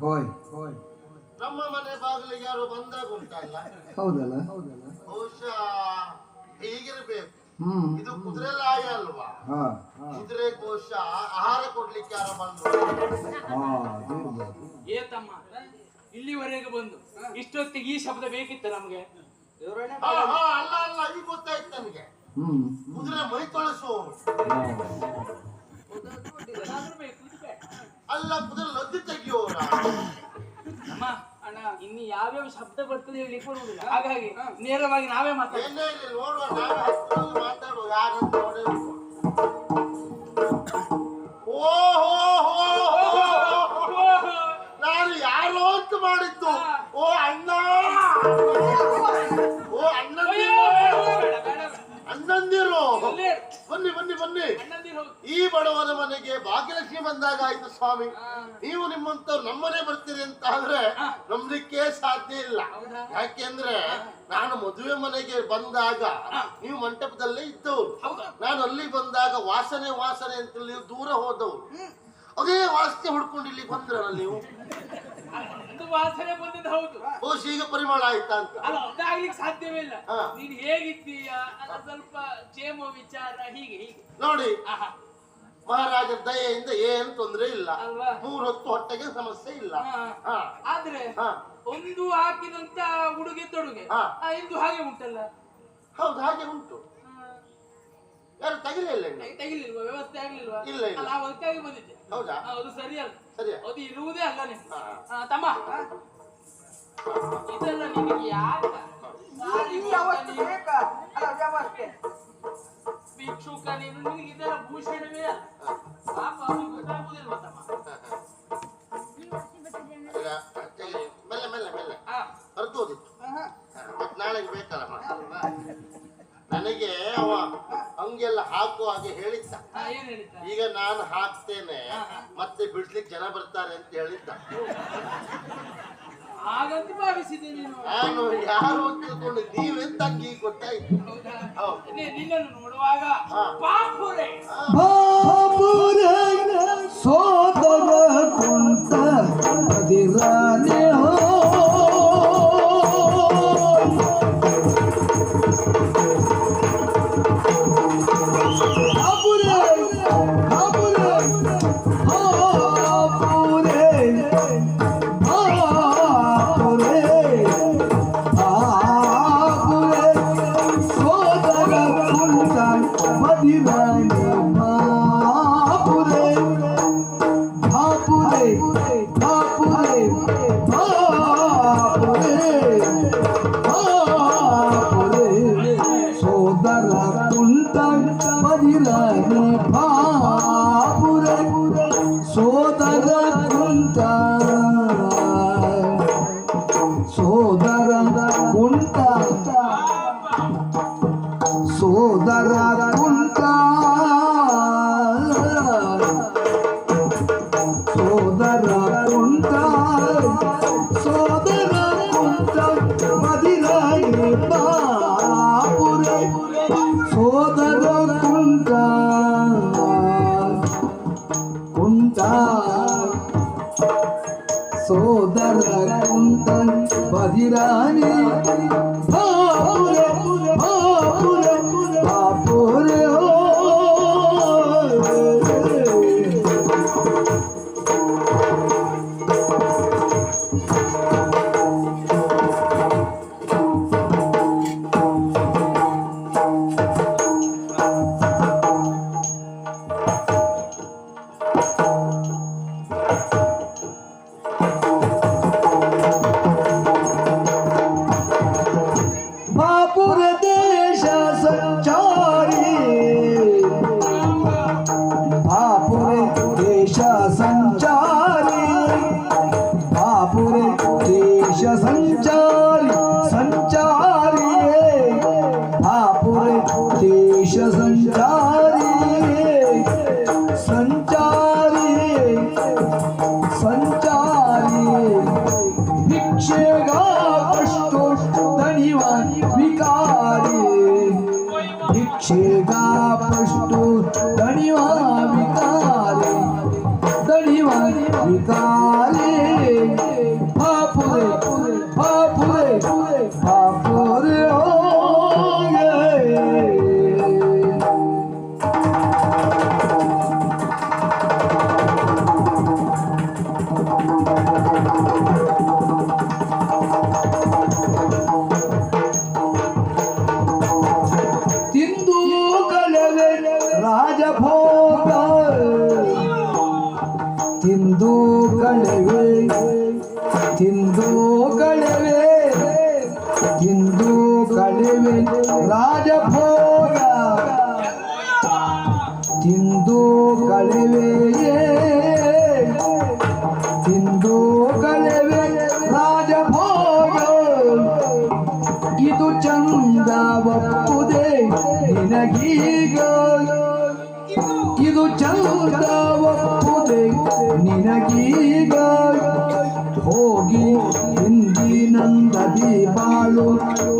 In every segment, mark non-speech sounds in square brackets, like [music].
ಹೋಯ್ ಹೋಯ್ ನಮ್ಮ ಮನೆ ಬಾಗಿಲಿಗೆ ಯಾರು ಬಂದಾಗ ಉಂಟಲ್ಲ? ಹೌದಲ್ಲ? ಹೌದಲ್ಲ ಬಹುಶಃ ಹೀಗಿರ್ಬೇಕು. ಹ್ಮ್. ಇದು ಕುದುರೆ ಲಾಯ ಅಲ್ವಾ ಹಾ ಹಾ. ಕುದುರೆ ಬಹುಶಃ ಆಹಾರ ಕೊಡ್ಲಿಕ್ಕೆ ಯಾರು ಬಂದ್ರು. ಹಾ ಅದಿರ್ಬೋದು. ಏ ತಮ್ಮ ಇಲ್ಲಿವರೆಗೆ ಬಂದು ಇಷ್ಟೊತ್ತಿಗೆ ಈ ಶಬ್ದ ಬೇಕಿತ್ತು ನಮ್ಗೆ? ಹಾ, ಹಾ, ಅಲ್ಲ ಅಲ್ಲ ಈಗ ಗೊತ್ತಾಯ್ತು ನನಗೆ ಹ್ಮ್ ಕುದುರೆ ಮೈ. ಅಲ್ಲ ಕುದುರೆ ಲದ್ದಿ ತೆಗಿಯೋರ ಅಮ್ಮ ಅಣ್ಣ ಇನ್ನು ಯಾವ್ಯಾವ ಶಬ್ದ ಬರ್ತದೆ ಹೇಳಿ ಕೊಡುವುದಿಲ್ಲ ಹಾಗಾಗಿ ನೇರವಾಗಿ ನಾವೇ ಮಾತಾಡ ಏನೇ ಇಲ್ಲಿ ನೋಡುವ ನಾವೇ ಹತ್ತಿರದಲ್ಲಿ ಮಾತಾಡುವ ಯಾರಂತ ನೋಡೇ ಬಿಡುವ. ಓ ಹೋ ಹೋ ಹೋ ಹೋ. ನಾನು ಯಾರೋ ಅಂತ ಮಾಡಿದ್ದು ಈ ಬಡವನ ಮನೆಗೆ ಭಾಗ್ಯಲಕ್ಷ್ಮಿ ಬಂದಾಗ ಆಯ್ತು ಸ್ವಾಮಿ. ನೀವು ನಿಮ್ಮಂತವ್ರು ನಮ್ಮನೆ ಬರ್ತೀರಿ ಅಂತ ಆದ್ರೆ ನಂಬಲಿಕ್ಕೆ ಸಾಧ್ಯ ಇಲ್ಲ? ಯಾಕೆಂದ್ರೆ ನಾನು ಮದುವೆ ಮನೆಗೆ ಬಂದಾಗ ನೀವು ಮಂಟಪದಲ್ಲೇ ಇದ್ದವ್ರು? ನಾನು ಅಲ್ಲಿ ಬಂದಾಗ ವಾಸನೆ ವಾಸನೆ ಅಂತ ನೀವು ದೂರ ಹೋದವ್ರು. ಅದೇ ವಾಸನೆ ಹುಡ್ಕೊಂಡು ಇಲ್ಲಿ ಬಂದ್ರಲ್ಲ ನೀವು? ಒಂದು ವಾಸನೆ ಬಂದದ್ದು ಹೌದು. ಈಗ ಪರಿಮಳ ಆಯ್ತಾ ಅಂತ. ಅಲ್ಲ ಅದಾಗ್ಲಿಕ್ಕೆ ಸಾಧ್ಯವೇ ಇಲ್ಲ. ಹಾ. ನೀನ್ ಹೇಗಿದ್ದೀಯ? ಅಲ್ಲ ಸ್ವಲ್ಪ ಕ್ಷೇಮ ವಿಚಾರ ಹೀಗೆ ಹೀಗೆ. ನೋಡಿ ಆಹಾ. ಮಹಾರಾಜರ ದಯೆಯಿಂದ ಏನು ತೊಂದರೆ ಇಲ್ಲ. ಅಲ್ವಾ? ಮೂರು ಹೊತ್ತು ಹೊಟ್ಟೆಗೆ ಸಮಸ್ಯೆ ಇಲ್ಲ. ಹಾ. ಹಾ. ಆದ್ರೆ ಹಾ. ಒಂದು ಹಾಕಿದಂತ ಉಡುಗೆ ತೊಡುಗೆ. ಹಾ. ಆ, ಇಂದು ಹಾಗೆ ಉಂಟಲ್ಲ? ಹೌದು ಹಾಗೆ ಉಂಟು. ಯಾರು ತಗಿಲಿಲ್ಲ ಇನ್ನು? ತೆಗಿ- ತೆಗಿಲಿಲ್ವಾ? ವ್ಯವಸ್ಥೆ ಆಗ್ಲಿಲ್ವಾ? ಇಲ್ಲ, ಇಲ್ಲ. ಅಲ್ಲ, ಅದಕ್ಕಾಗಿ ಬಂದಿದ್ದೆ. ಹೌದಾ? ಆ, ಅದು ಸರಿ ಅಲ್ಲ. ಸರಿಯಾ ಅದು ಇರುವುದೇ ಅಲ್ಲನೆ. ಹಾ. ಆ, ತಮ್ಮ. ಇದೆಲ್ಲ ನಿನಗೆ ಯಾಕ ಭಿಕ್ಷುಕ ನೀನು ನಿನಗೆ ಇದೆಲ್ಲ ಭೂಷಣವೇ ಅಲ್ಲ. ಹಾಕ್ತೇನೆ ಮತ್ತೆ ಬಿಡ್ಸ್ಲಿಕ್ಕೆ ಜನ ಬರ್ತಾರೆ ಅಂತ ಹೇಳಿದ್ದ. ಹಾಗಂತ ಭಾವಿಸಿದ್ದೆ ನೀನು. ನಾನು ಯಾರು ಅಂತ ತಿಳ್ಕೊಂಡು ನೀವೆಂತ ಅಂಗಿ ಗೊತ್ತಾಯ್ತು ಹೌದಾ? ನಿನ್ನನ್ನು ನೋಡುವಾಗ ಹಾ. ಪಾಪುರೆ. ಸೋದರ ಕುಂಟ. ಸೋದರ ಇಂದಿನಂದದಿ ಬಾಳು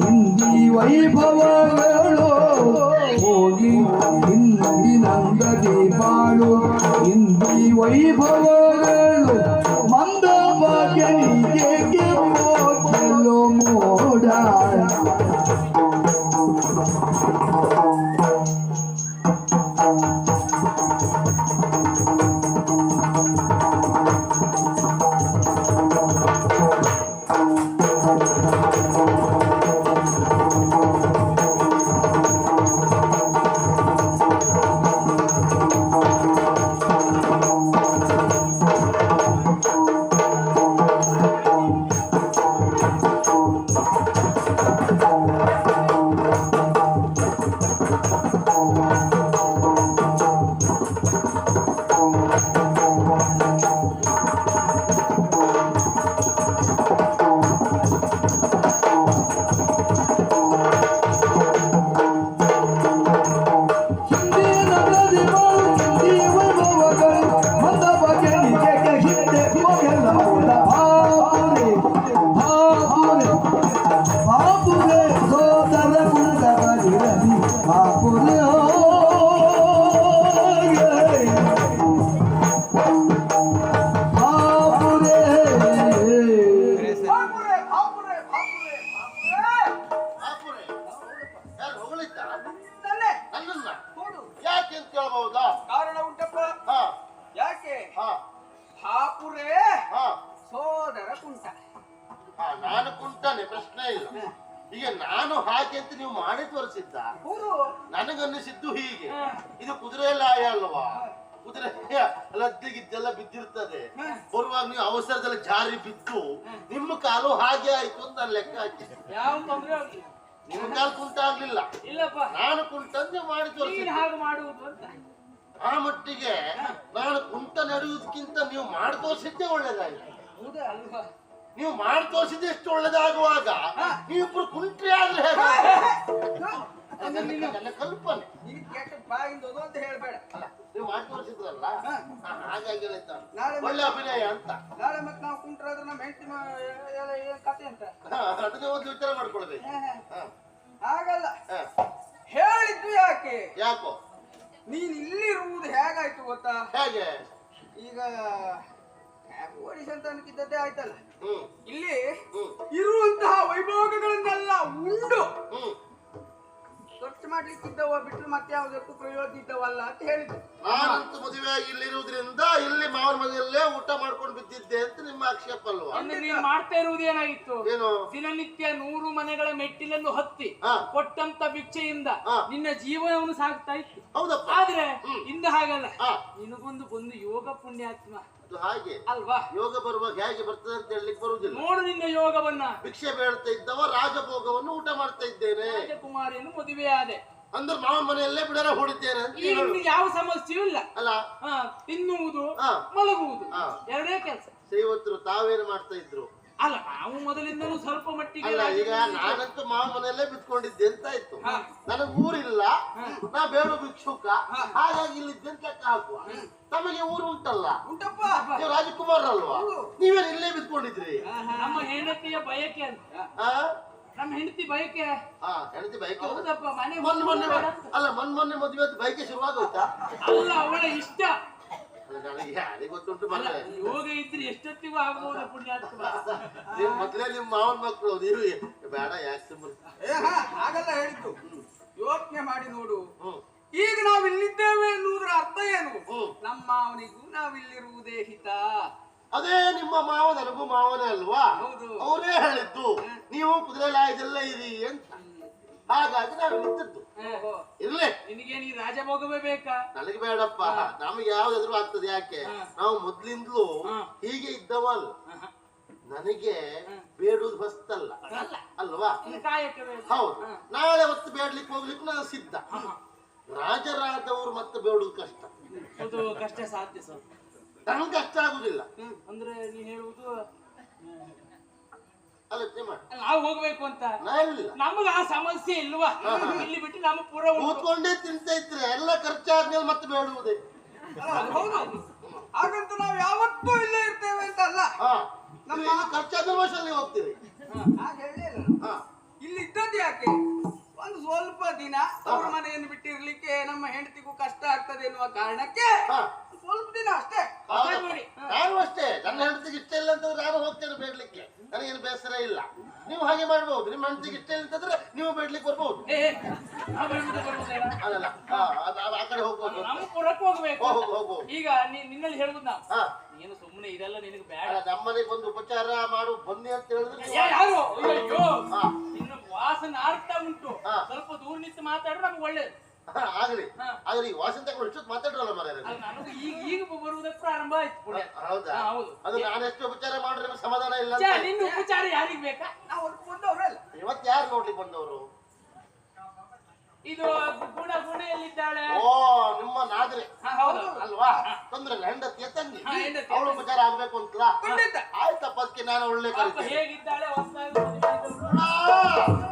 ಇಂದಿ ವೈಭವಗಳು. ಹೋಗಿ ನಂದ ಬಾಳು ಹಿಂದಿ ವೈಭವಗಳು ಕಾಲು ಕುಂಟ ಆಗ್ಲಿಲ್ಲ. ಇಲ್ಲಪ್ಪ. ನಾನು ನೀವು ಮಾಡಿ ನೀನ್ ತೋರಿಸಿದ್ದೆ ಹಾಗೆ ಮಾಡುವುದು ಅಂತ. ಆ ಮಟ್ಟಿಗೆ ನಾನು ಕುಂಟ ನಡೆಯುವುದಕ್ಕಿಂತ ನೀವು ಮಾಡಿ ತೋರಿಸಿದ್ದೆ ಒಳ್ಳೇದಾಗಿದೆ ಹೌದಾ ಅಲ್ವಾ? ನೀವು ಮಾಡಿ ತೋರಿಸಿದ್ದೆ ಎಷ್ಟು ಒಳ್ಳೇದಾಗುವಾಗ ನೀವಿಬ್ರು ಕುಂಟ್ರಿ ಆದ್ರೆ ಹೇಗೆ? ಅದು ನಿನ್ನ- ನನ್ನ ಕಲ್ಪನೆ. ಈಗ ಕೆಟ್ಟ ಬಾಯಿಂದ ಅಂತ ಹೇಳ್ಬೇಡ. ಅಲ್ಲ ನೀವು ಮಾಡಿ ತೋರಿಸಿದ್ರಲ್ಲ. ಹಾ, ಹಾಗಾಗಿ ಹೇಳಿದ್ದ ನಾಳೆ ಒಳ್ಳೆ ಅಭಿನಯ ಅಂತ. ನಾಳೆ ಮತ್ತೆ ನಾವು ಕುಂಟ್ರಾದ್ರೆ ನಮ್ಮ ಹೆಂಡತಿ ಕತೆ ಅಂತ. ಹಾ, ಅದನ್ನೇ ಒಂದು ವಿಚಾರ ಮಾಡ್ಕೊಳ್ಬೇಕು. ಹೇ, ಹೇ. ಹಾಗಲ್ಲ. ಹೇಳಿದ್ದು ಯಾಕೆ? ಯಾಕೋ? ನೀನ್ ಇಲ್ಲಿರುವುದು ಹೇಗಾಯ್ತು ಗೊತ್ತಾ? ಹೇಗೆ? ಈಗ ಓಡಿಸ್ ಅಂತ ಅನ್ಕಿದ್ದದ್ದೇ ಆಯ್ತಲ್ಲ. ಇಲ್ಲಿ ಇರುವಂತಹ ವೈಭೋಗಗಳನ್ನೆಲ್ಲ ಉಂಡು. ಸ್ವಚ್ಛ ಖರ್ಚು ಮಾಡ್ಲಿಕ್ಕಿದ್ದವ ಬಿಟ್ಟರೆ ಮತ್ತೆ ಯಾವುದಕ್ಕೂ ಪ್ರಯೋಜನ ಇದ್ದವಲ್ಲ ಅಂತ ಹೇಳಿದ್ರು ನಾನಂತೂ ಮದುವೆಯಾಗಿ ಇಲ್ಲಿರುವುದರಿಂದ ಇಲ್ಲಿ ಮಾವನ ಮನೆಯಲ್ಲೇ ಊಟ ಮಾಡ್ಕೊಂಡು ಬಿದ್ದಿದ್ದೆ ಅಂತ ನಿಮ್ಮ ಆಕ್ಷೇಪ ಅಲ್ವಾ ಅಂದ್ರೆ ನೀನ್ ಮಾಡ್ತಾ ಇರುವುದು ಏನಾಗಿತ್ತು ಏನು? ದಿನನಿತ್ಯ ನೂರು ಮನೆಗಳ ಮೆಟ್ಟಿಲನ್ನು ಹತ್ತಿ ಹಾ. ಕೊಟ್ಟಂತ ಭಿಕ್ಷೆಯಿಂದ ಹಾ. ನಿನ್ನ ಜೀವನವನ್ನು ಸಾಕ್ತಾ ಇತ್ತು. ಹೌದಪ್ಪ. ಆದ್ರೆ ಇಂದ ಇಂದು ಹಾಗಲ್ಲ. ಹಾ. ನಿನಗೊಂದು ಬಂದು ಯೋಗ ಪುಣ್ಯಾತ್ಮ. ಅದು ಹಾಗೆ. ಅಲ್ವಾ? ಯೋಗ ಬರುವಾಗ ಹೇಗೆ ಬರ್ತದೆ ಅಂತ ಹೇಳಲಿಕ್ಕೆ ಬರುವುದಿಲ್ಲ. ನೋಡು ನಿನ್ನ ಯೋಗವನ್ನ. ಭಿಕ್ಷೆ ಬೇಡ್ತಾ ಇದ್ದವ ರಾಜಭೋಗವನ್ನು ಊಟ ಮಾಡ್ತಾ ಇದ್ದೇನೆ. ರಾಜಕುಮಾರಿಯನ್ನು ಮದುವೆಯಾದೆ. ಅಂದ್ರೆ ಮಾವ ಮನೆಯಲ್ಲೇ ಬಿಡರ ಹೊಡಿದ್ದೇನೆ ಯಾವ ಸಮಸ್ಯೆಯೂ ಇಲ್ಲ. ಅಲ್ಲ. ಹಾ ತಿನ್ನುವುದು ಹಾ. ಮಲಗುವುದು ಹಾ. ಎರಡೇ ಕೆಲಸ. ಶ್ರೀವಂತರು ತಾವೇನು ಮಾಡ್ತಾ ಇದ್ರು? ಅಲ್ಲ ನಾವು ಮೊದಲಿಂದಲೂ ಸ್ವಲ್ಪ ಮಟ್ಟಿಗೆ ಅಲ್ಲ ಈಗ ನಾನಂತ ನಾನಂತೂ ಮಾವ ಮನೆಯಲ್ಲೇ ಬಿತ್ಕೊಂಡಿದ್ದೆ ಅಂತ ಇತ್ತು ಹಾ. ನನಗ್ ಊರಿಲ್ಲ. ನಾ ಬೇಡ ಭಿಕ್ಷುಕ. ಹಾಗಾಗಿ ಇಲ್ಲಿ ಲೆಕ್ಕ ಹಾಕುವ. ತಮಗೆ ಊರು ಉಂಟಲ್ಲ. ಉಂಟಪ್ಪ. ನೀವು ರಾಜಕುಮಾರ್ ಅಲ್ವಾ ನೀವೇನು ಇಲ್ಲೇ ಬಿತ್ಕೊಂಡಿದ್ರಿ ನಮ್ಮ ಹೆಂಡತಿಯ ಬಯಕೆ ಅಂತ. ಆ? ನಮ್ಮ ಹೆಂಡತಿ ಬಯಕೆ. ಹಾ ಹೆಂಡತಿ ಬೈಕೆ ಹೌದಪ್ಪ ಮನೆ ಮೊನ್ನೆ ಮೊನ್ನೆ ಅಲ್ಲ ಮೊನ್ನೆ ಮೊನ್ನೆ ಮದುವೆ ಆದ ಬೈಕೆ ಶುರುವಾಗೋಯ್ತಾ? ಅಲ್ಲ ಅವಳ ಇಷ್ಟ. ಯೋಗ ಇದ್ರೆ ಎಷ್ಟೊತ್ತಿಗೂ ಆಗ್ಬಹುದು ಪುಣ್ಯಾತ್ಮ? [laughs] ನಿಮ್ ಮೊದ್ಲೇ ನಿಮ್ ಮಾವನ್ ಮಕ್ಕಳು ನೀವು ಬೇಡ ಯಾಕೆ ಹಾಗೆಲ್ಲ ಹೇಳಿದ್ದು. ಯೋಚನೆ ಮಾಡಿ ನೋಡು. ಈಗ ನಾವು ಇಲ್ಲಿದ್ದೇವೆ ಎನ್ನುವುದರ ಅರ್ಥ ಏನು. ನಮ್ಮ ಅವನಿಗೂ ನಾವಿಲ್ಲಿರುವುದೇ ಹಿತ. ಅದೇ ನಿಮ್ಮ ಮಾವ ನನಗೂ ಮಾವನೇ ಅಲ್ವಾ. ಅವರೇ ಹೇಳಿದ್ದು ನೀವು ಕುದುರೆ ಲಾಯದಲ್ಲ ಇರಿ ಅಂತ. ಹಾಗಾಗಿ ನಾನು ನಿಂತಿದ್ದು. ಇರ್ಲಿ. ನಿನಗೆ ನೀ ರಾಜಭೋಗವೇ ಬೇಕಾ? ನನಗೆ ಬೇಡಪ್ಪ. ನಮಗೆ ಯಾವ್ದಾದ್ರು ಆಗ್ತದೆ ಯಾಕೆ? ನಾವು ಮೊದ್ಲಿಂದಲೂ. ಹೀಗೆ ಇದ್ದವಲ್ಲ ನನಗೆ ಬೇಡುದು ಹೊಸ್ತಲ್ಲ. ಅಲ್ವಾ? ಹೌದು. ನಾಳೆ ಹೊತ್ತು ಬೇಡ್ಲಿಕ್ಕೆ ಹೋಗ್ಲಿಕ್ಕೆ ನಾನು ಸಿದ್ಧ. ರಾಜರಾದವರು ಮತ್ತೆ ಬೇಡುದು ಕಷ್ಟ. ಕಷ್ಟ ಸಾಧ್ಯ ಸ್ವಲ್ಪ. ನನಗೆ ಅಷ್ಟ ಆಗುದಿಲ್ಲ. ಅಂದ್ರೆ ನೀ ಹೇಳುವುದು ಆಲೋಚನೆ ಮಾಡಿ. ನಾವು ಹೋಗ್ಬೇಕು ಅಂತ. ನಮಗ ಆ ಸಮಸ್ಯೆ ಇಲ್ವಾ? ಇಲ್ಲಿ ಬಿಟ್ಟು ನಮ್ಮ ಪೂರ ಉಂಟು. ಕೂತ್ಕೊಂಡೇ ತಿಂತಾ ಇದ್ರೆ ಎಲ್ಲ ಖರ್ಚಾದ್ಮೇಲೆ ಮತ್ತೆ ಬೇಡುವುದೇ? ಅಲ್ಲ, ಹೌದು. ಹಾಗಂತ ನಾವು ಯಾವತ್ತೂ ಇಲ್ಲೇ ಇರ್ತೇವೆ ಅಂತ ಅಲ್ಲ ಹಾ. ನಮ್ಮ ಖರ್ಚಾದ್ಮೇಲೆ ವರ್ಷದಲ್ಲಿ ಹೋಗ್ತೀರಿ. ಹಾಗೆ ಹೇಳಲಿಲ್ಲ ಹಾ. ಇಲ್ಲಿ ಇದ್ದದ್ದು ಯಾಕೆ? ಒಂದು ಸ್ವಲ್ಪ ದಿನ ಅವ್ರ ಮನೆಯನ್ನು ಬಿಟ್ಟಿರ್ಲಿಕ್ಕೆ ನಮ್ಮ ಹೆಂಡತಿಗೂ ಕಷ್ಟ ಆಗ್ತದೆ ಎನ್ನುವ ಕಾರಣಕ್ಕೆ ಹಾ. ಸ್ವಲ್ಪ ದಿನ ಅಷ್ಟೇ. ಹೌದು. ನೋಡಿ. ನಾನು ಅಷ್ಟೇ. ನನ್ನ ಹೆಂಡತಿಗೆ ಇಷ್ಟ ಇಲ್ಲ ಅಂತಂದ್ರೆ ನಾನು ಹೋಗ್ತೇನೆ ಬೇಡ್ಲಿಕ್ಕೆ. ನನಗೇನು ಬೇಸರ ಇಲ್ಲ. ನೀವು ಹಾಗೆ ಮಾಡ್ಬೋದು. ನಿಮ್ಮ ಹೆಂಡತಿಗೆ ಇಷ್ಟ ಇಲ್ಲ ಅಂತಂದ್ರೆ ನೀವು ಬೇಡ್ಲಿಕ್ಕೆ ಬರ್ಬೋದು. ಏ, ನಾವು ಹೇಳುವುದು ಬರುವುದೇನ? ಅಲ್ಲಲ್ಲ. ಹಾ ಅದು ಅದು ಆ ಕಡೆ ಹೋಗ್ಬೋದು. ನಾವು ಪುರಕ್ಕೆ ಹೋಗ್ಬೇಕು. ಹೋಗು ಹೋಗು ಈಗ ನೀ- ನಿನ್ನಲ್ಲಿ ಹೇಳುದು ನಾವು. ಹಾ. ನೀನು ಸುಮ್ಮನೆ ಇದೆಲ್ಲ ನಿನಗೆ ಬೇಡ. ಅಲ್ಲ ನಮ್ಮನೆಗೆ ಬಂದು ಉಪಚಾರ ಮಾಡು ಬನ್ನಿ ಅಂತ ಹೇಳಿದ್ರೆ ನೀವು- ಯಾ- ಯಾರು? ಅಯ್ಯೋ ಹಾ. ನಿನ್ನ ವಾಸನ ಆರ್ತಾ ಉಂಟು. ಹಾ. ಸ್ವಲ್ಪ ದೂರ ನಿಂತು ಮಾತಾಡ್ರೆ ನಮ್ಗೆ ಒಳ್ಳೇದು. ಆಗ್ಲಿ. ಆದ್ರೆ ಈ ವಾಸನೆ ತಗೊಂಡು ಇಷ್ಟೊತ್ತು ಮಾತಾಡ್ರಲ್ಲ ಮರ ಈಗ ಈಗ ಬರುವುದಕ್ಕೆ ಪ್ರಾರಂಭ ಆಯ್ತು ಪುಣ್ಯ. ಹೌದಾ? ಹಾ, ಹೌದು. ಅದು ನಾನೆಷ್ಟು ಉಪಚಾರ ಮಾಡಿದ್ರೆ ಸಮಾಧಾನ ಇಲ್ಲ ಛೆ, ಅಂತ ನಿನ್ನ ಉಪಚಾರ ಯಾರಿಗ್ ಬೇಕಾ? ನಾವು ಬಂದವ್ರಲ್ಲ ಇವತ್ತು ಯಾರು ನೋಡ್ಲಿ ಬಂದವರು? ಇದು ಗುಣ ಗುಣ ಎಲ್ಲಿದ್ದಾಳೆ ಓ ನಿಮ್ಮ ನಾದ್ರೆ. ಹಾ, ಹೌದು. ಅಲ್ವಾ? ತೊಂದ್ರೆ ಇಲ್ಲ ಹೆಂಡತಿಯ ತಂಗಿ. ಹಾ, ಹೆಂಡತಿ. ಅವಳು ಉಪಚಾರ ಆಗ್ಬೇಕು ಅಂತಲ್ಲ ಖಂಡಿತ. ಆಯ್ತಪ್ಪ ಅದಕ್ಕೆ ನಾನು ಒಳ್ಳೆ ಪಾಪ ಕರಿತೇನೆ. ಹೇಗಿದ್ದಾಳೆ ಹೊಸದಾಗಿ ಮದುವೆ ಆದವ್ಳು. ಗುಣ!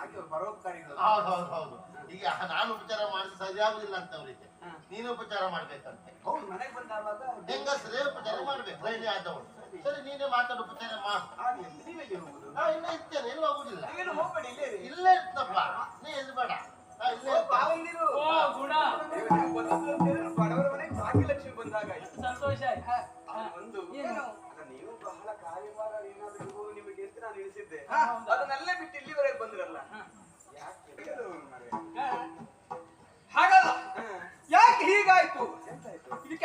ಹೌದು ಹೌದು ಹೌದು. ಈಗ ನಾನು ಉಪಚಾರ ಮಾಡಿದ್ರೆ ಸರಿ ಆಗುದಿಲ್ಲ ಅಂತ ಅವರಿಗೆ. ನೀನು ಉಪಚಾರ ಮಾಡ್ಬೇಕಂತೆ. ಹೌದು ಮನೆಗೆ ಬಂದಾಗ ಹೆಂಗಸರೇ ಉಪಚಾರ ಮಾಡ್ಬೇಕು ಲೈನಿ ಆದವಳು. ಸರಿ. ನೀನೇ ಮಾತಾಡು ಉಪಚಾರ ಮಾಡು. ಇಲ್ಲೇ ಇರ್ತೇನೆ ಎಲ್ಲೂ ಹೋಗುದಿಲ್ಲ? ಇಲ್ಲೇ ಇರಿ. ಇಲ್ಲೇ ಇರ್ತಪ್ಪ. ನೀ ಎಲ್ಲಿ ಬೇಡ? ಭಾಗ್ಯಲಕ್ಷ್ಮಿ ಬಂದಾಗ. ಸಂತೋಷ. ಒಂದು ನೀವು ಬಹಳ ಕಾರ್ಯಭಾರ ಏನಾದ್ರೂ ನಿಮಗೆ ಅಂತ ನಾನು ಇಳಿಸಿದ್ದೆ ಅದನ್ನೆಲ್ಲ ಬಿಟ್ಟು ಇಲ್ಲಿವರೆಗೆ ಬಂದ್ರಲ್ಲ.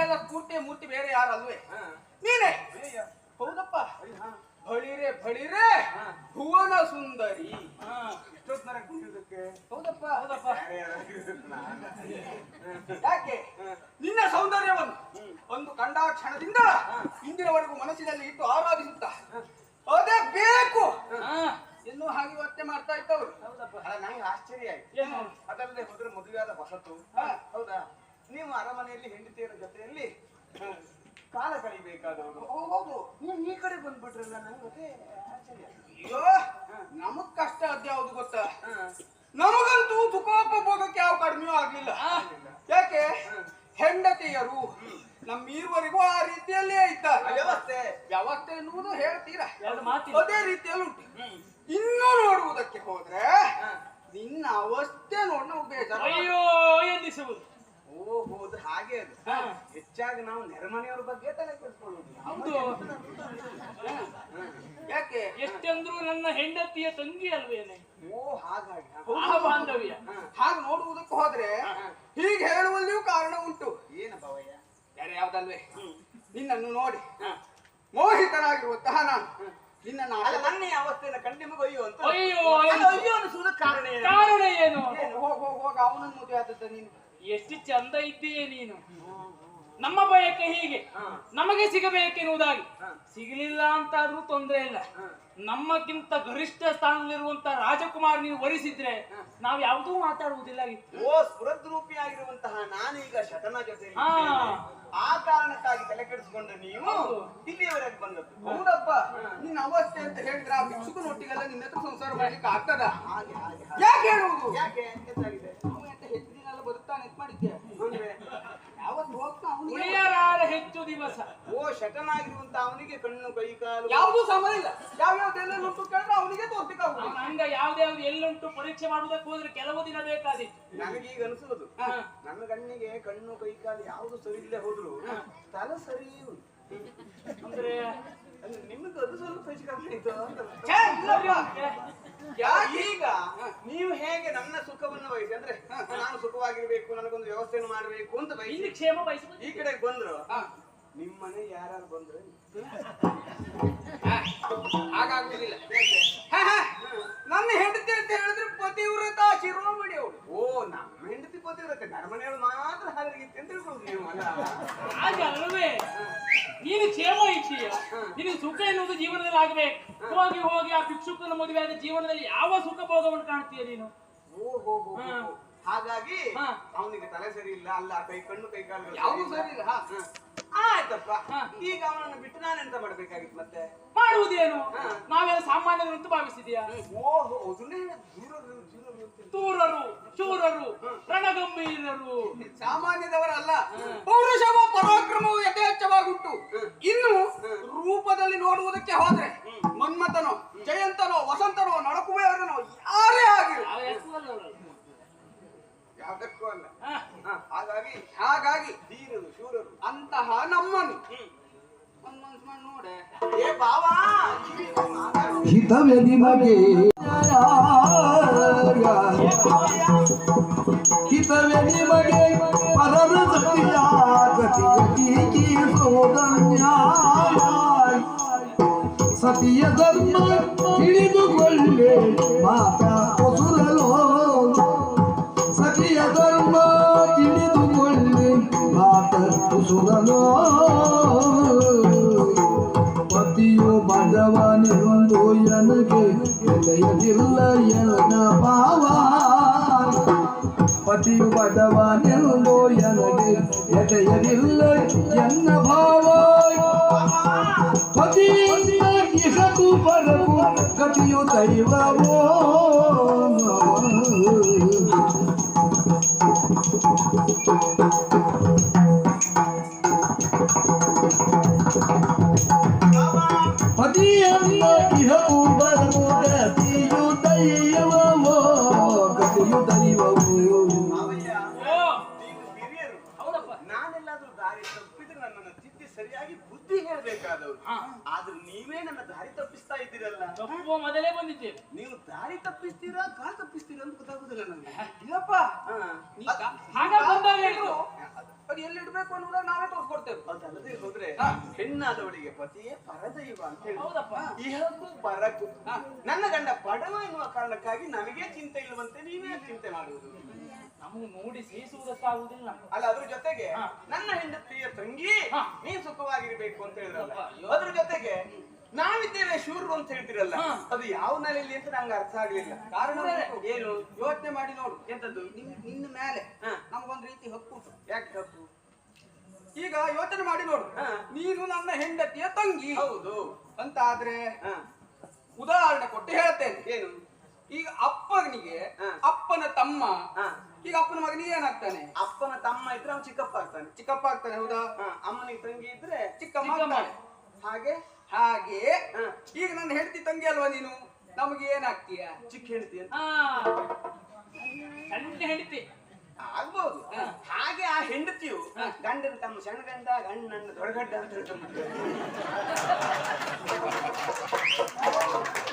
ಇದಕ್ಕೆಲ್ಲ ಪೂರ್ತಿ ಮೂರ್ತಿ ಬೇರೆ ಯಾರಲ್ವೇ ನೀನೇ? ಹೌದಪ್ಪ. ಬಳಿರೆ ಬಳಿರೆ ಭುವನ ಸುಂದರಿ. ಹೌದಪ್ಪ ಹೌದಪ್ಪ. ಯಾಕೆ? ನಿನ್ನ ಸೌಂದರ್ಯವನ್ನು ಒಂದು ಕಂಡ ಕ್ಷಣದಿಂದ ಇಂದಿನವರೆಗೂ ಮನಸ್ಸಿನಲ್ಲಿ ಇಟ್ಟು ಆರಾಧಿಸುತ್ತಾ. ಅದೇ ಬೇಕು. ಇನ್ನೂ ಹಾಗೆ ಒತ್ತೆ ಮಾಡ್ತಾ ಇದ್ದವರು. ಹೌದಪ್ಪ. ನಂಗೆ ಆಶ್ಚರ್ಯ ಆಯ್ತು. ಅದಲ್ಲದೆ ಹೋದ್ರೆ ಮದುವೆಯಾದ ಹೊಸತು ಹೌದಾ? ನೀವು ಅರಮನೆಯಲ್ಲಿ ಹೆಂಡತಿಯರ ಜೊತೆಯಲ್ಲಿ ಕಾಲ ಕಳಿಬೇಕಾದವರು ಹೌದು ನೀವು ಈ ಕಡೆ ಬಂದ್ಬಿಟ್ರಲ್ಲ ನನಗೆ ಆಶ್ಚರ್ಯ. ಅಯ್ಯೋ ನಮಗ್ ಕಷ್ಟ ಅದ್ಯಾವ್ದು ಗೊತ್ತಾ? ನಮಗಂತೂ ಸುಖೋಪಭೋಗಕ್ಕೆ ಯಾವ ಕಡಿಮೆಯೂ ಆಗ್ಲಿಲ್ಲ. ಯಾಕೆ? ಹೆಂಡತಿಯರು ನಮ್ಮೀರುವರೆಗೂ ಆ ರೀತಿಯಲ್ಲೇ ಇದ್ದಾರೆ. ವ್ಯವಸ್ಥೆ. ವ್ಯವಸ್ಥೆ ಎನ್ನುವುದು ಹೇಳ್ತೀರಾ? ಅದೇ ರೀತಿಯಲ್ಲಿ ಉಂಟು. ಇನ್ನು ನೋಡುವುದಕ್ಕೆ ಹೋದ್ರೆ ನಿನ್ನ ಅವಸ್ಥೆ ನೋಡ್ ನಾವು ಬೇಜಾರು ಅಯ್ಯೋ ಎನ್ನಿಸುವುದು ಓ ಹೌದು ಹಾಗೆ ಅದು. ಹೆಚ್ಚಾಗಿ ನಾವು ನೆರೆಮನೆಯವ್ರ ಬಗ್ಗೆ ತಲೆ ಕೆಡಿಸ್ಕೊಳ್ಳೋದು. ಯಾಕೆ? ಎಷ್ಟಂದ್ರು ನನ್ನ ಹೆಂಡತಿಯ ತಂಗಿ ಅಲ್ವೇನೆ? ಓ ಹಾಗಾಗಿ ಬಾಂಧವ್ಯ. ಹಾಗೆ ನೋಡುವುದಕ್ಕೆ ಹೋದ್ರೆ ಹೀಗೆ ಹೇಳುವಲ್ಲಿಯೂ ಕಾರಣ ಉಂಟು. ಏನ ಭವಯ್ಯ? ಬೇರೆ ಯಾವ್ದಲ್ವೇ? ನಿನ್ನನ್ನು ನೋಡಿ. ಮೋಹಿತನಾಗಿರುವಂತಹ ನಾನು. ನಿನ್ನ ನನ್ನ ಅವಸ್ಥೆಯನ್ನು ಕಂಡು ನಿಮಗೆ ಅಯ್ಯೋ ಅಂತ? ಅಯ್ಯೋ ಅಯ್ಯೋ ಅನಿಸುವುದು ಕಾರಣ ಏನು? ಕಾರಣ ಏನು? ಹೋಗ ಹೋಗ್ ಹೋಗ್ ಹೋಗ್. ಅವನನ್ನು ಮದುವೆ ಆದದ್ದ ನೀನು. ಎಷ್ಟು ಚಂದ ಇದ್ದೀಯ ನೀನು? ನಮ್ಮ ಬಯಕೆ ಹೀಗೆ. ನಮಗೆ ಸಿಗಬೇಕೆನ್ನುವುದಾಗಿ. ಸಿಗಲಿಲ್ಲ ಅಂತಾದ್ರೂ ತೊಂದರೆ ಇಲ್ಲ. ನಮ್ಮಕ್ಕಿಂತ ಗರಿಷ್ಠ ಸ್ಥಾನದಲ್ಲಿರುವಂತ ರಾಜಕುಮಾರ್ ನೀವು ವರಿಸಿದ್ರೆ ನಾವು ಯಾವುದೂ ಮಾತಾಡುವುದಿಲ್ಲ ಓ ಸ್ಫುರದ್ರೂಪಿಯಾಗಿರುವಂತಹ ನಾನೀಗ ಶತನ ಜೊತೆ ಹಾ. ಆ ಕಾರಣಕ್ಕಾಗಿ ತಲೆ ಕೆಡಿಸಿಕೊಂಡ ನೀವು ಇಲ್ಲಿಯವರೆಗೆ ಬಂದದ್ದು. ಹೌದಪ್ಪ. ನಿನ್ನ ಅವಸ್ಥೆ ಅಂತ ಹೇಳಿದ್ರೆ ಆ ಭಿಕ್ಷುಕನೊಟ್ಟಿಗೆಲ್ಲ ನಿನ್ನ ಹತ್ರ ಸಂಸಾರ ಮಾಡ್ಲಿಕ್ಕೆ ಆಗ್ತದ. ಯಾಕೆ ಹೇಳುವುದು? ಯಾಕೆ? ಎಂತಾಗಿದೆ ಅವನು ಎಂತ ಹೆಚ್ಚು ದಿನ ಮಾಡಿದ್ದೆ ಅಂದ್ರೆ ಯಾವತ್ತು ಹೋಗ್ತಾ ಅವನಿಗೆ? ಉಳಿಯಲಾರ ಹೆಚ್ಚು ದಿವಸ. ಓ ಶತನಾಗಿರುವಂತ ಅವನಿಗೆ ಕಣ್ಣು ಕೈ ಕಾಲು. ಯಾವುದು ಸಮಯ ಇಲ್ಲ. ಯಾವ್ಯಾವ್ದು ಎಲ್ಲೆಲ್ಲಿ ಉಂಟು ಕೇಳಿದ್ರೆ ಅವನಿಗೆ ತೋರ್ಸಿಕ್ಕಾಗುದಿಲ್ಲ ಹಂಗ ಯಾವ್ದ್ಯಾವ್ದು ಎಲ್ಲುಂಟು ಪರೀಕ್ಷೆ ಮಾಡುವುದಕ್ಕೆ ಹೋದ್ರೆ ಕೆಲವು ದಿನ ಬೇಕಾದಿತ್ತು ನನಗೀಗ ಅನಿಸುವುದು. ಹಾ. ನನ್ನ ಕಣ್ಣಿಗೆ ಕಣ್ಣು ಕೈ ಕಾಲು ಯಾವುದು ಸರಿ ಇಲ್ಲದೆ ಹೋದ್ರು ತಲೆ ಸರಿ ಅಂದ್ರೆ ನಿಮಗೆ ಅದು ಸ್ವಲ್ಪ ಹೆಚ್ಚು ಕಮ್ಮಿ ಆಯ್ತು ಅಂತ. ಛೇ, ಇಲ್ಲಪ್ಪ. ಯಾ- ಈಗ ನೀವು ಹೇಗೆ ನನ್ನ ಸುಖವನ್ನು ಬಯಸಿ ಅಂದ್ರೆ ನಾನು ಸುಖವಾಗಿರ್ಬೇಕು ನನಗೊಂದು ವ್ಯವಸ್ಥೆಯನ್ನು ಮಾಡಬೇಕು ಅಂತ ಇಲ್ಲಿ ಬಯಸಿ ಕ್ಷೇಮ ಬಯಸಿ ಈ ಕಡೆ ಬಂದ್ರು. ನಿಮ್ಮನೆ ಯಾರು ಬಂದ್ರು? ಹಾ, ಹಾಗಾಗುದಿಲ್ಲ ಹಾ, ಹಾ. ನನ್ನ ಹೆಂಡತಿ ಅಂತ ಹೇಳಿದ್ರೆ ಪತಿವ್ರತ ಶಿರೋಮಣಿ ಅವಳು. ಓ ನಮ್ಮ ಹೆಂಡತಿ ಪತಿವ್ರತೆ. ನರಮನೆಯವರು ಮಾತ್ರ ಹಾಗೆ ಅಂತ ಹೇಳ್ಬೋದು ನೀವು ಅಲ್ಲ ಹಾಗೆ ಅಲ್ಲವೇ? ನೀನು ಕ್ಷೇಮ ಇಚ್ಛೆಯ? ನಿನಗೆ ಸುಖ ಎನ್ನುವುದು ಜೀವನದಲ್ಲಿ ಆಗಬೇಕು. ಹೋಗಿ ಹೋಗಿ ಆ ಭಿಕ್ಷುಕನ ಮದುವೆ ಆದ ಜೀವನದಲ್ಲಿ ಯಾವ ಸುಖ ಭೋಗವನ್ನು ಕಾಣ್ತೀಯ ನೀನು. ಹಾಗಾಗಿ. ಅವನಿಗೆ ತಲೆ ಸರಿ ಇಲ್ಲ ಅಲ್ಲ ಕೈ ಕಣ್ಣು ಕೈ ಕಾಲು ಯಾವುದು ಸರಿ ಇಲ್ಲ. ಆಯ್ತಪ್ಪ. ಈಗ ಅವನನ್ನು ಬಿಟ್ಟು ನಾನು ಎಂತ ಮಾಡ್ಬೇಕಾಗಿತ್ತು ಮತ್ತೆ? ಮಾಡುವುದೇನು. ನಾವೆಲ್ಲ ಸಾಮಾನ್ಯರು ಅಂತ ಭಾವಿಸಿದ್ಯಾ ಓಹೋ ಅದನ್ನೇ ದೂರ ದೂರ ತೂರರು ಶೂರರು ರಣಗಂಭೀರರು. ಸಾಮಾನ್ಯದವರಲ್ಲ. ಪೌರುಷವ ಪರಾಕ್ರಮವು ಯಥೇಚ್ಛವಾಗುಂಟು ಇನ್ನು ರೂಪದಲ್ಲಿ ನೋಡುವುದಕ್ಕೆ ಹೋದ್ರೆ ಮನ್ಮಥನೋ ಜಯಂತನೋ ವಸಂತನೋ ನಡಕುವೆಯವರನೋ ಯಾರೇ ಆಗಿಲ್ಲ ಯಾವ ಹೆಸರಲ್ಲ ಅವರಲ್ಲ. ಯಾವ್ದಕ್ಕೂ ಅಲ್ಲ ಹಾ. ಹಾ, ಹಾಗಾಗಿ ಹಾಗಾಗಿ ಧೀರರು ಶೂರರು ಅಂತಹ ನಮ್ಮನ್ನು ಒಂದ್ ಮನ್ಸ್ ಮಾಡಿ ನೋಡೆ ಏ ಬಾವಾ ಹಿತವೇ ನಿಮಗೆ ಹಿತವೇ ನಿಮಗೆ ಪರರ ಸತಿಯ ಗತಿಯ ಟೀಕಿಸೋದನ್ಯಾಯ ಸತಿಯ ಧರ್ಮ ತಿಳಿದುಕೊಳ್ಳೆ ಮಾತಾ ಗತಿಯು ದೈವವೋ ಪತಿಯನ್ನ ಇಹವು ಬರಕು ಬುದ್ಧಿ ಹೇಳ್ಬೇಕಾದವ್ರು. ಆದ್ರೆ ನೀವೇ ನನ್ನ ದಾರಿ ತಪ್ಪಿಸ್ತಾ ಇದ್ದೀರಲ್ಲ. ತಪ್ಪುವ ಮೊದಲೇ ಬಂದಿದ್ದೇವೆ ನೀವು ದಾರಿ ತಪ್ಪಿಸ್ತೀರಾ ಕಾ ತಪ್ಪಿಸ್ತೀರಾ ಅಂತ ಗೊತ್ತಾಗುದಿಲ್ಲ ನನಗೆ ಇಲ್ಲಪ್ಪ. ಅದ್- ಎಲ್ಲಿಡ್ಬೇಕು ಅನ್ನೋದನ್ನ ನಾವೇ ತೋರ್ಸ್ಕೊಡ್ತೇವೆ. ಅದಲ್ಲದೆ ಹೋದ್ರೆ ಹೆಣ್ಣಾದವಳಿಗೆ ಪತಿಯೇ ಪರದೈವ ಅಂತ ಹೇಳಿ. ಹೌದಪ್ಪ. ಇಹಕ್ಕೂ ಪರಕ್ಕೂ. ನನ್ನ ಗಂಡ ಬಡವ ಎನ್ನುವ ಕಾರಣಕ್ಕಾಗಿ ನನಗೆ ಚಿಂತೆ ಇಲ್ಲವಂತೆ ನೀವೇ ಚಿಂತೆ ಮಾಡುವುದು. ನಮಗೆ ನೋಡಿ ಸೇಸುವುದಕ್ಕಾಗುವುದಿಲ್ಲ ಅಲ್ಲ ಅದ್ರ ಜೊತೆಗೆ ನನ್ನ ಹೆಂಡತಿಯ ತಂಗಿ ಹಾ. ನೀನ್ ಸುಖವಾಗಿರ್ಬೇಕು ಅಂತ ಹೇಳಿದ್ರಲ್ಲ. ಅದ್ರ ಜೊತೆಗೆ ನಾವಿದ್ದೇವೆ ಶೂರರು ಅಂತ ಹೇಳ್ತಿರಲ್ಲ ಅದು ಯಾವ ನೆಲೆಯಲ್ಲಿ ಅಂತ ನಂಗೆ ಅರ್ಥ ಆಗ್ಲಿಲ್ಲ ಕಾರಣ ಏನು? ಯೋಚನೆ ಮಾಡಿ ನೋಡು ಎಂತದ್ದು ನಿನ್ ನಿನ್ನ ಮೇಲೆ ಹಾ. ನಮಗೊಂದ್ ರೀತಿ ಹಕ್ಕು ಯಾಕೆ ಹಕ್ಕು ಈಗ ಯೋಚನೆ ಮಾಡಿ ನೋಡು. ನೀನು ನನ್ನ ಹೆಂಡತಿಯ ತಂಗಿ ಹೌದು ಅಂತ ಆದ್ರೆ ಹಾ. ಉದಾಹರಣೆ ಕೊಟ್ಟು ಹೇಳ್ತೇನೆ ಏನು ಈಗ ಅಪ್ಪನಿಗೆ. ಅಪ್ಪನ ತಮ್ಮ. ಈಗ ಅಪ್ಪನ ಮಗನಿಗೆ ಏನಾಗ್ತಾನೆ? ಅಪ್ಪನ ತಮ್ಮ ಇದ್ರೆ ಅವ್ನು ಚಿಕ್ಕಪ್ಪ ಆಗ್ತಾನೆ ಚಿಕ್ಕಪ್ಪ ಆಗ್ತಾನೆ ಹೌದಾ? ಹಾ, ಅಮ್ಮನಿಗೆ ತಂಗಿ ಇದ್ರೆ ಚಿಕ್ಕಮ್ಮ. ಹಾಗೆ? ಹಾಗೆ? ಹಾ. ಈಗ ನನ್ನ ಹೆಂಡತಿ ತಂಗಿ ಅಲ್ವಾ ನೀನು? ನಮಗೆ ಏನಾಗ್ತೀಯ? ಚಿಕ್ಕ ಹೆಂಡತಿ ಅಂತ? ಹಾ ಸಣ್ಣ ಹೆಂಡತಿ. ಆಗ್ಬಹುದು ಹಾಗೆ ಆ ಹೆಂಡತಿಯು ಗಂಡನ ತಮ್ಮ ಸಣ್ಣ ಗಂಡ ಗಂಡನ ದೊಡ್ಡಗಡ್ಡ ಅಂತ ಹೇಳ್ತಾರೆ [laughs]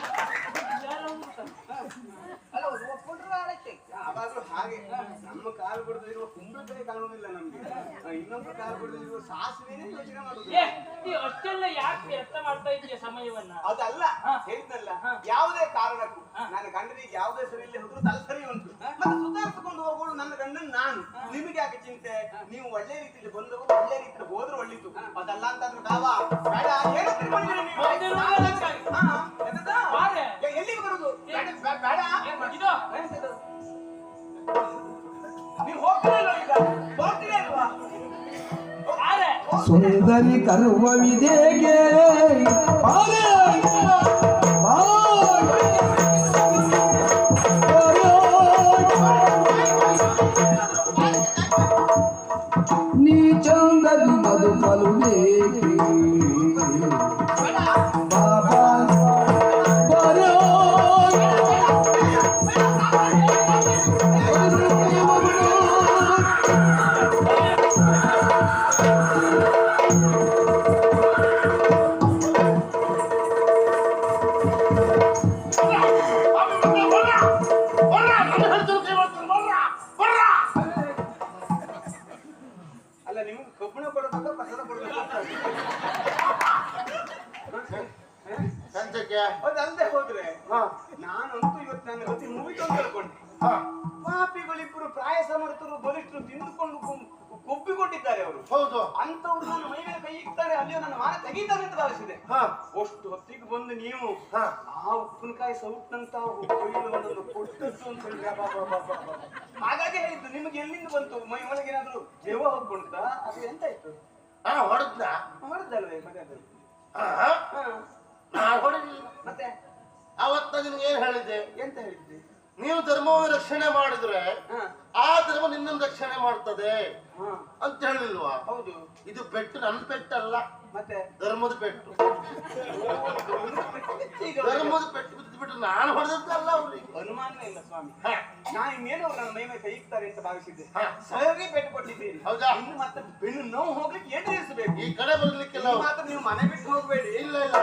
ಅಲ್ಲ ಅದು ಒಪ್ಕೊಂಡ್ರೆ ಆಯ್ತು. ಯಾವಾಗ್ಲೂ ಹಾಗೆ ನಮ್ಮ ಕಾಲು ಬಿಡದಿರುವ ಕುಂಬಳಕಾಯಿ ಕಾಣುವುದಿಲ್ಲ ನಮ್ಗೆ. ಇನ್ನೊಬ್ರು ಕಾಲು ಬಿಡದಿರುವ ಸಾಸಿವೆನೇ ಯೋಚನೆ ಮಾಡುದು. ಅಷ್ಟೆಲ್ಲ ಯಾಕೆ ವ್ಯರ್ಥ ಮಾಡ್ತಾ ಇದೆಯಾ ಸಮಯವನ್ನ? ಅದಲ್ಲ. ಹೇಳಿದ್ನಲ್ಲ. ಯಾವುದೇ ಕಾರಣಕ್ಕೂ. ನನ್ನ ಗಂಡನಿಗೆ ಯಾವುದೇ ಸರಿ ಇಲ್ಲಿ ಹೋದ್ರು ತಲೆ ಸರಿ ಉಂಟು ಮತ್ತೆ ಸುಧಾರಿಸಿಕೊಂಡು ಹೋಗೋಳು ನನ್ನ ಗಂಡನ್ ನಾನು. ನಿಮಗೆ ಯಾಕೆ ಚಿಂತೆ? ನೀವು ಒಳ್ಳೆ ರೀತಿಯಲ್ಲಿ ಬಂದವರು ಒಳ್ಳೆ ರೀತಿಯಲ್ಲಿ ಹೋದ್ರೆ ಒಳ್ಳಿತು ಅದಲ್ಲ ಅಂತಂದ್ರೆ ಬಾವ ಬೇಡ ಏನು ತಿಳ್ಕೊಂಡಿರಿ ನೀವು ಎಲ್ಲಿಗೆ ಬರುದು? ಬೇಡ ಬೇಡ. ಸುಂದರಿ ಕರ್ಮವಿದೇಗೆ ಹಾ ಹೊಡೆದ್ನ ಮತ್ತೆ ನಾ ಹೊಡೆದಿಲ್ಲ ಅವತ್ತ ನಿನ್ಗೆ ಏನ್ ಹೇಳಿದ್ದೆ? ಎಂತ ಹೇಳಿದ್ರಿ ನೀವು ಧರ್ಮವನ್ನು ರಕ್ಷಣೆ ಮಾಡಿದ್ರೆ ಆ ಧರ್ಮ ನಿನ್ನನ್ನು ರಕ್ಷಣೆ ಮಾಡ್ತದೆ ಅಂತ ಹೇಳಿಲ್ವಾ? ಹೌದು. ಇದು ಪೆಟ್ಟು ನನ್ನ ಪೆಟ್ಟಲ್ಲ ಮತ್ತೆ? ಧರ್ಮದ ಪೆಟ್ಟು [laughs] ಧರ್ಮದ ಪೆಟ್ಟು ಬಿಟ್ಟು ನಾನು ಹೊಡೆದದ್ದಲ್ಲ ಅವ್ರಿಗೆ. ಅನುಮಾನವೇ ಇಲ್ಲ ಸ್ವಾಮಿ. ನಾ ನಾನು ಇನ್ನೇನು ಅವ್ರು ನನ್ನ ಮೈ ಮೇಲೆ ಕೈ ಅಂತ ಭಾವಿಸಿದ್ದೆ. ಸರಿಯಾಗಿ ಸರಿ ಪೆಟ್ಟು ಕೊಟ್ಟಿದ್ದೀರಿ. ಹೌದಾ? ಇನ್ನು ಮತ್ತೆ ಬೆನ್ನು ನೋವು ಹೋಗ್ಲಿಕ್ಕೆ ಏನು ಇರಿಸಬೇಕು ಈ ಕಡೆ ಬರ್ಲಿಕ್ಕಿಲ್ಲ ಅವ್ರು. ಮಾತ್ರ ನೀವು ಮನೆ ಬಿಟ್ಟು ಹೋಗ್ಬೇಡಿ. ಇಲ್ಲ ಇಲ್ಲ.